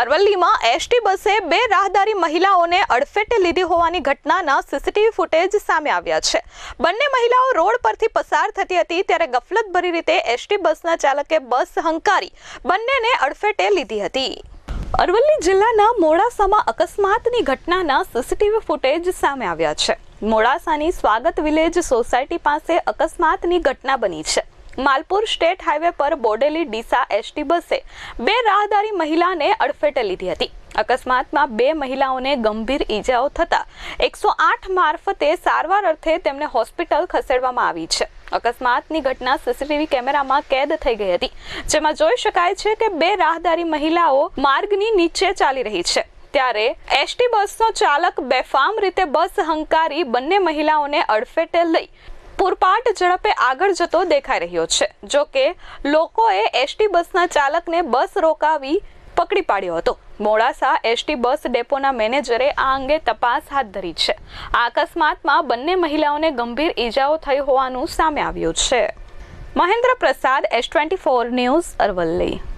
અરવલ્લીમાં ST બસે બે રાહદારી મહિલાઓને અડફેટે લીધી હોવાની ઘટનાના સીસીટીવી ફૂટેજ સામે આવ્યા છે. બંને મહિલાઓ રોડ પરથી પસાર થતી હતી ત્યારે ગફલતભરી રીતે એસટી બસના ચાલકે બસ હંકારી બંનેને અડફેટે લીધી હતી. અરવલ્લી જિલ્લાના મોડાસામાં અકસ્માતની ઘટનાના સીસીટીવી ફૂટેજ સામે આવ્યા છે. મોડાસાની સ્વાગત વિલેજ સોસાયટી પાસે અકસ્માતની ઘટના બની છે. માલપુર સ્ટેટ હાઈવે પર બોડેલી ડીસા એસટી બસે બે રાહદારી મહિલાને અડફેટે લીધી હતી. અકસ્માતમાં બે મહિલાઓને ગંભીર ઈજાઓ થતા એકસો આઠ મારફતે સારવાર અર્થે તેમને હોસ્પિટલ ખસેડવામાં આવી છે. અકસ્માતની ઘટના સીસીટીવી કેમેરામાં કેદ થઈ ગઈ હતી, જેમાં જોઈ શકાય છે કે બે રાહદારી મહિલાઓ માર્ગની નીચે ચાલી રહી છે. ત્યારે એસટી બસનો ચાલક બેફામ રીતે બસ હંકારી બંને મહિલાઓને અડફેટે લઈ પૂરપાટ ઝડપે આગળ જતો દેખાઈ રહ્યો છે. જો કે, લોકોએ એસટી બસના ચાલકને બસ રોકાવી પકડી પાડ્યો હતો. મોડાસા એસટી બસ ડેપોના મેનેજરે આ અંગે તપાસ હાથ ધરી છે. આ અકસ્માતમાં બંને મહિલાઓને ગંભીર ઈજાઓ થઈ હોવાનું સામે આવ્યું છે. Mahendra Prasad S twenty four news Aravalli.